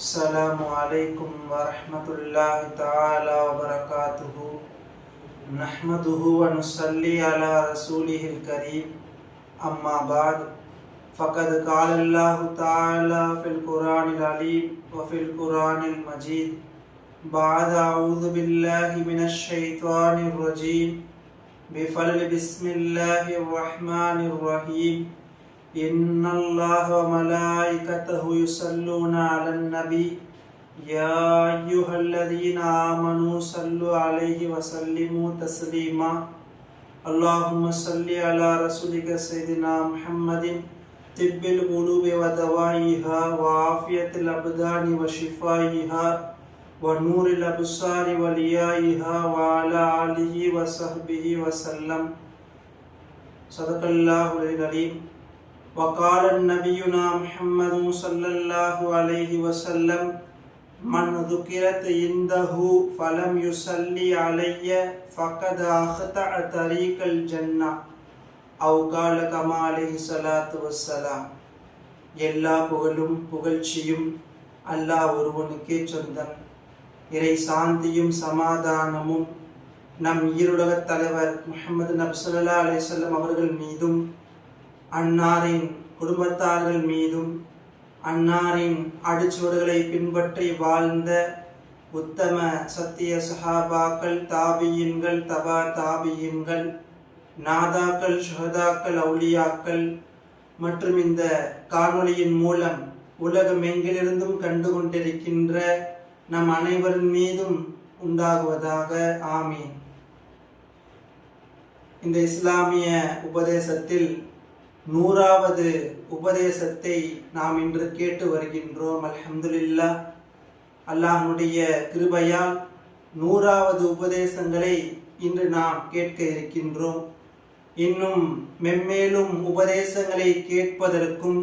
السلام علیکم ورحمت اللہ تعالی وبرکاتہ نحمده ونسلی علی رسوله الكریم اما بعد، فقد قال اللہ تعالی فی القرآن العلیم وفی القرآن المجید بعد اعوذ باللہ من الشیطان الرجیم بفل بسم اللہ الرحمن الرحیم ان الله وملائكته يصلون على النبي يا ايها الذين امنوا صلوا عليه وسلموا تسليما اللهم صل على رسولك سيدنا محمد طب القلوب ودوائها وعافية الأبدان وشفائها ونور الأبصار وليائها وعلى آله وصحبه وسلم صدق الله العظيم وقال نبينا محمد صلى الله عليه وسلم من ذكرت عنده فلم يصلي علي فقد أخطأ طريق الجنة أو قال كما عليه الصلاة والسلام எல்லா புகழும் புகழ்ச்சியும் அல்லாஹ் ஒருவனுக்கே சொந்தம் இறை சாந்தியும் சமாதானமும் நம் ஈருலகத் தலைவர் முஹம்மது நபி ஸல்லல்லாஹு அலைஹி வஸல்லம் அவர்கள் மீதும் அன்னாரின் குடும்பத்தார்கள் மீதும் அன்னாரின் அடிச்சுவடுகளை பின்பற்றி வாழ்ந்த உத்தம சத்திய சஹாபாக்கள் தாபியின்கள் தபா தாபியின்கள் நாதாக்கள் ஷஹதாக்கள் அவுலியாக்கள் மற்றும் இந்த காணொளியின் மூலம் உலகம் எங்கிலிருந்தும் கண்டு கொண்டிருக்கின்ற நம் அனைவரின் மீதும் உண்டாகுவதாக. ஆமீன். இந்த இஸ்லாமிய உபதேசத்தில் நூறாவது உபதேசத்தை நாம் இன்று கேட்டு வருகின்றோம் அல்ஹம்துலில்லா அல்லாஹனுடைய கிருபையால் நூறாவது உபதேசங்களை இன்று நாம் கேட்க இருக்கின்றோம். இன்னும் மென்மேலும் உபதேசங்களை கேட்பதற்கும்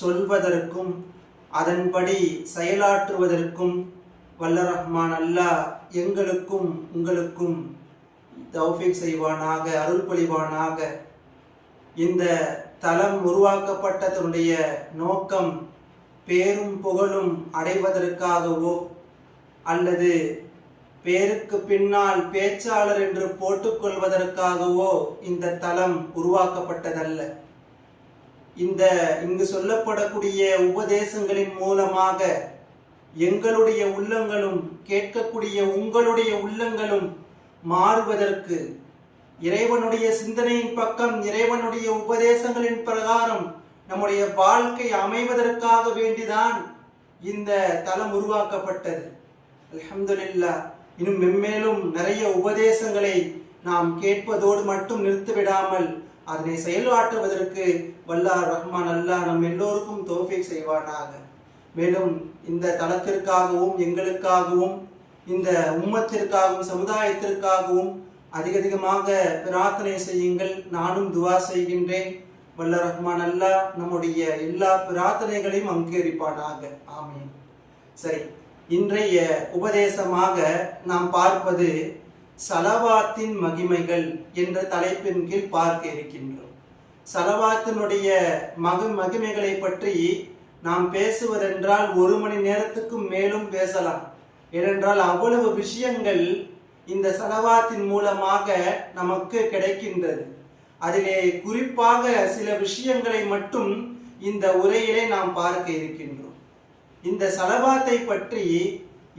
சொல்வதற்கும் அதன்படி செயலாற்றுவதற்கும் வல்ல ரஹ்மான் அல்லாஹ் எங்களுக்கும் உங்களுக்கும் தௌஃபிக் செய்வானாக அருள் பொழிவானாக இந்த தலம் உருவாக்கப்பட்டதனுடைய நோக்கம் பேரும் புகழும் அடைவதற்காகவோ அல்லது பேருக்கு பின்னால் பேச்சாளர் என்று போட்டுக்கொள்வதற்காகவோ இந்த தலம் உருவாக்கப்பட்டதல்ல. இந்த இங்கு சொல்லப்படக்கூடிய உபதேசங்களின் மூலமாக எங்களுடைய உள்ளங்களும் கேட்கக்கூடிய உங்களுடைய உள்ளங்களும் மாறுவதற்கு இறைவனுடைய சிந்தனையின் பக்கம் இறைவனுடைய உபதேசங்களின் பிரகாரம் நம்முடைய வாழ்க்கை அமைவதற்காக வேண்டிதான் இந்த தலம் உருவாக்கப்பட்டது. அலமதுல்லா இன்னும் மென்மேலும் நிறைய உபதேசங்களை நாம் கேட்பதோடு மட்டும் நிறுத்திவிடாமல் அதனை செயலாற்றுவதற்கு வல்லார் ரஹ்மான் அல்லாஹ் நம் எல்லோருக்கும் தோஃபிக் செய்வானாக. மேலும் இந்த தளத்திற்காகவும் எங்களுக்காகவும் இந்த உம்மத்திற்காகவும் சமுதாயத்திற்காகவும் அதிகமாக பிரார்த்தனை செய்யுங்கள். நானும் துவா செய்கின்றேன். வல்ல ரஹ்மான் அல்லாஹ் நம்முடைய எல்லா பிரார்த்தனைகளையும் அங்கீகரிப்பானாக. ஆமீன். சரி இன்றைய உபதேசமாக நாம் பார்ப்பது சலவாத்தின் மகிமைகள் என்ற தலைப்பின் கீழ் பார்க்க இருக்கின்றோம். சலவாத்தினுடைய மக மகிமைகளை பற்றி நாம் பேசுவதென்றால் ஒரு மணி நேரத்துக்கும் மேலும் பேசலாம். ஏனென்றால் அவ்வளவு விஷயங்கள் இந்த சலவாத்தின் மூலமாக நமக்கு கிடைக்கின்றது. அதிலே குறிப்பாக சில விஷயங்களை மட்டும் இந்த உரையிலே நாம் பார்க்க இருக்கின்றோம். இந்த சலவாத்தை பற்றி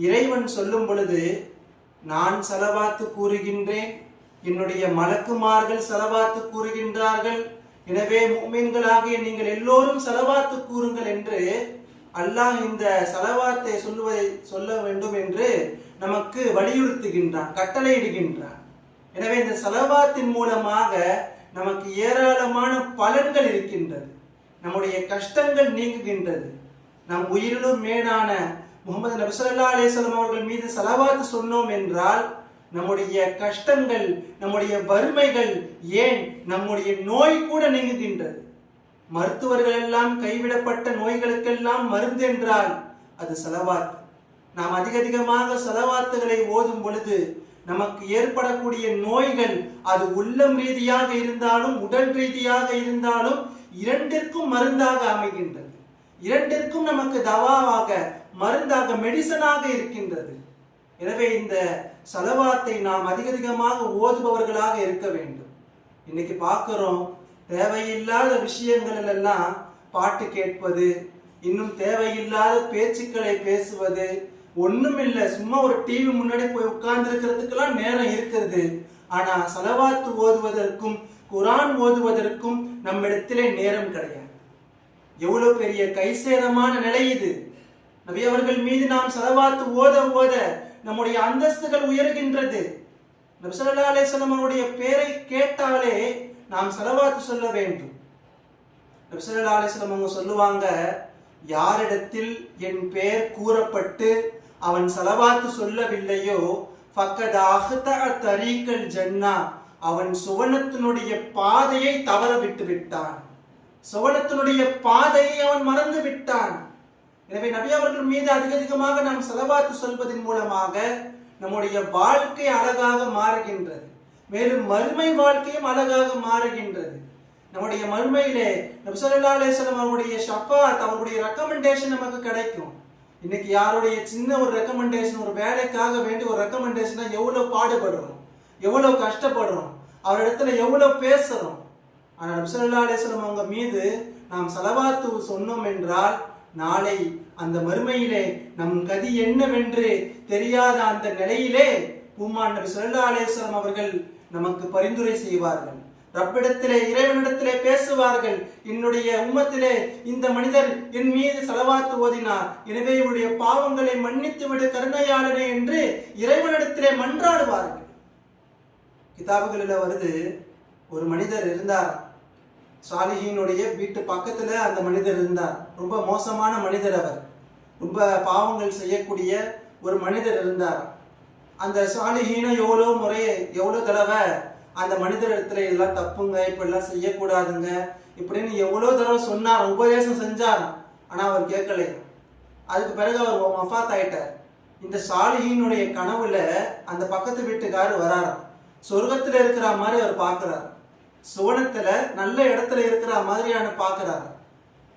இறைவன் சொல்லும் பொழுது நான் சலவாத்து கூறுகின்றேன் என்னுடைய மலக்குமார்கள் சலவாத்து கூறுகின்றார்கள். எனவே மீன்களாகிய நீங்கள் எல்லோரும் சலவாத்து கூறுங்கள் என்று அல்லாஹ் இந்த சலவாத்தை சொல்லுவதை சொல்ல வேண்டும் என்று நமக்கு வலியுறுத்துகின்றான் கட்டளையிடுகின்றான். எனவே இந்த செலவாத்தின் மூலமாக நமக்கு ஏராளமான பலன்கள் இருக்கின்றது. நம்முடைய கஷ்டங்கள் நீங்குகின்றது. நம் உயிரிலும் மேலான முகமது நபிசல்லா அலேஸ்வலம் அவர்கள் மீது செலவாத்து சொன்னோம் என்றால் நம்முடைய கஷ்டங்கள் நம்முடைய வறுமைகள் ஏன் நம்முடைய நோய் கூட நீங்குகின்றது? மருத்துவர்கள் எல்லாம் கைவிடப்பட்ட நோய்களுக்கெல்லாம் மருந்து என்றால் அது செலவாத்து. நாம் அதிக அதிகமாக செலவாத்துகளை ஓதும் பொழுது நமக்கு ஏற்படக்கூடிய நோய்கள் அது உள்ளம் ரீதியாக இருந்தாலும் உடல் ரீதியாக இருந்தாலும் இரண்டிற்கும் மருந்தாக அமைகின்றது. இரண்டிற்கும் நமக்கு தவாவாக மருந்தாக மெடிசனாக இருக்கின்றது. எனவே இந்த செலவாத்தை நாம் அதிக அதிகமாக ஓதுபவர்களாக இருக்க வேண்டும். இன்னைக்கு பார்க்கிறோம் தேவையில்லாத விஷயங்கள் எல்லாம் பாட்டு கேட்பது இன்னும் தேவையில்லாத பேச்சுக்களை பேசுவது ஒண்ணுமில்ல சும்மா ஒரு டிவி முன்னாடி போய் உட்கார்ந்து இருக்கிறதுக்கெல்லாம் நேரம் இருக்கிறது ஆனா சலவாத்து ஓதுவதற்கும் குரான் ஓதுவதற்கும் நம்மிடத்திலே நேரம் கிடையாது. எவ்வளவு பெரிய கைசேதமான நிலை இது. நபி அவர்கள் மீது நாம் செலவாத்து ஓத ஓத நம்முடைய அந்தஸ்துகள் உயர்கின்றது. நபிசல்லா ஸல்லல்லாஹு அவருடைய பேரை கேட்டாலே நாம் செலவாத்து சொல்ல வேண்டும். நபிசல்லா ஸல்லல்லாஹு அவங்க சொல்லுவாங்க யாரிடத்தில் என் பெயர் கூறப்பட்டு அவன் செலவாத்து சொல்லவில்லையோ? தரீக்கல் ஜன்னா. அவன் சுவனத்தினுடைய பாதையை தவற விட்டு விட்டான். சுவனத்தினுடைய பாதையை அவன் மறந்து விட்டான். எனவே நபி அவர்கள் மீது அதிக அதிகமாக நாம் செலவாத்து சொல்வதன் மூலமாக நம்முடைய வாழ்க்கை அழகாக மாறுகின்றது. மேலும் மறுமை வாழ்க்கையும் அழகாக மாறுகின்றது. நம்முடைய மறுமையிலே நபி ஸல்லல்லாஹு அலைஹி அவருடைய ஷஃபாத் அவருடைய ரெக்கமெண்டேஷன் நமக்கு கிடைக்கும். இன்னைக்கு யாருடைய சின்ன ஒரு ரெக்கமெண்டேஷன் ஒரு வேலைக்காக வேண்டி ஒரு ரெக்கமெண்டேஷனா எவ்வளவு பாடுபடுறோம்? எவ்வளவு கஷ்டப்படுறோம்? அவர் இடத்துல எவ்வளவு பேசுறோம்? ஆனால் நபி ஸல்லல்லாஹு அவங்க மீது நாம் செலவாத்து சொன்னோம் என்றால் நாளை அந்த மறுமையிலே நம் கதி என்னவென்று தெரியாத அந்த நிலையிலே பூமான் நபி அவர்கள் நமக்கு பரிந்துரை செய்வார்கள். ரப்பிடத்திலே இறைவனிடத்திலே பேசுவார்கள். என்னுடைய உம்மத்திலே இந்த மனிதர் என் மீது செலவாத்து ஓதினார். எனவே இவருடைய பாவங்களை மன்னித்து விடு கருணையாளனே என்று இறைவனிடத்திலே மன்றாடுவார்கள். கிதாபுகளில் வருது ஒரு மனிதர் இருந்தார். சாலிஹினுடைய வீட்டு பக்கத்துல அந்த மனிதர் இருந்தார். ரொம்ப மோசமான மனிதர் அவர். ரொம்ப பாவங்கள் செய்யக்கூடிய ஒரு மனிதர் இருந்தார். அந்த சாலிஹீன எவ்வளோ முறையை எவ்வளோ தடவை அந்த மனிதரிடத்துல இதெல்லாம் தப்புங்க இப்படிலாம் செய்யக்கூடாதுங்க இப்படின்னு எவ்வளோ தடவை சொன்னார் உபதேசம் செஞ்சார்? ஆனா அவர் கேட்கலை அதுக்கு பிறகு அவர் மஃபாத் ஆயிட்டார். இந்த சாலியினுடைய கனவுல அந்த பக்கத்து வீட்டுக்காரு வராராம் சொர்க்கத்துல இருக்கிற மாதிரி அவர் பார்க்கறார் சுவனத்துல நல்ல இடத்துல இருக்கிற மாதிரியான பார்க்குறாரு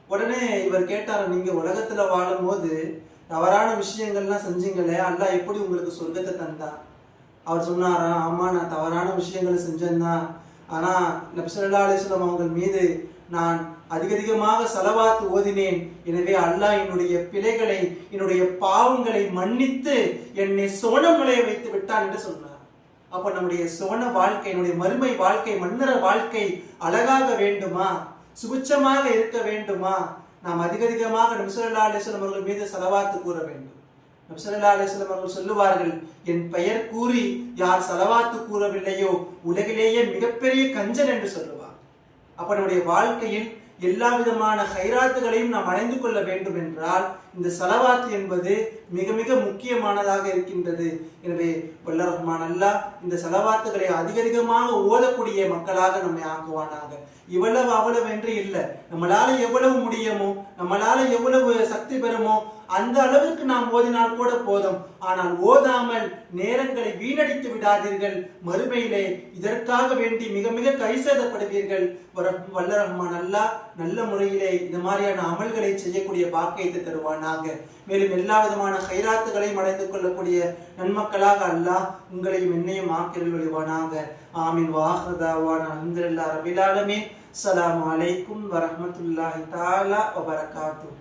உடனே இவர் கேட்டாரு நீங்க உலகத்துல வாழும்போது தவறான விஷயங்கள்லாம் செஞ்சீங்களே அல்லா எப்படி உங்களுக்கு சொர்க்கத்தை தந்தான் அவர் சொன்னாரா ஆமா நான் தவறான விஷயங்களை செஞ்சேன்தான் ஆனா நபிசல்லா அலிஸ்லாம் அவங்கள் மீது நான் அதிகதிகமாக செலவாத்து ஓதினேன். எனவே அல்லாஹ் என்னுடைய பிழைகளை என்னுடைய பாவங்களை மன்னித்து என்னை சோனம் நுழைய வைத்து விட்டான் என்று சொன்னார். அப்ப நம்முடைய சோன வாழ்க்கை என்னுடைய மறுமை வாழ்க்கை மன்னர வாழ்க்கை அழகாக வேண்டுமா? சுபிச்சமாக இருக்க வேண்டுமா? நாம் அதிக அதிகமாக அலிஸ்லாம் அவர்கள் மீது செலவாத்து கூற வேண்டும். நபிசல்லா அலிஸ்லாம் அவர்கள் சொல்லுவார்கள் என் பெயர் கூறி யார் செலவாத்து கூறவில்லையோ உலகிலேயே மிகப்பெரிய கஞ்சன் என்று சொல்லுவார். அப்ப நம்முடைய வாழ்க்கையில் எல்லா விதமான ஹைராத்துகளையும் நாம் அடைந்து கொள்ள வேண்டும் என்றால் இந்த செலவாத்து என்பது மிக மிக முக்கியமானதாக இருக்கின்றது. எனவே வல்ல ரஹ்மான் அல்லாஹ் இந்த செலவாத்துகளை அதிகரிகமாக ஓதக்கூடிய மக்களாக நம்மை ஆக்குவானாக. இவ்வளவு அவ்வளவு என்று இல்லை. நம்மளால எவ்வளவு முடியுமோ நம்மளால எவ்வளவு சக்தி பெறுமோ அந்த அளவிற்கு நாம் ஓதினால் கூட போதும். ஆனால் ஓதாமல் நேரங்களை வீணடித்து விடாதீர்கள். மறுமையிலே இதற்காக வேண்டி மிக மிக கைசேதப்படுவீர்கள் வர- வல்ல ரஹ்மான் அல்லாஹ் நல்ல முறையிலே இந்த மாதிரியான அமல்களை செய்யக்கூடிய பாக்கியத்தை தருவானாக. மேலும் எல்லா விதமான கைராத்துகளையும் அடைந்து கொள்ளக்கூடிய நன்மக்களாக அல்லாஹ் உங்களையும் என்னையும் ஆக்கிரல் வழிவானாக ஆமீன் வாஹதாவான அல்ஹம்துலில்லாஹ் ரபில் ஆலமீன் அஸ்ஸலாமு அலைக்கும் வரஹ்மத்துல்லாஹி தஆலா வபரகாத்துஹு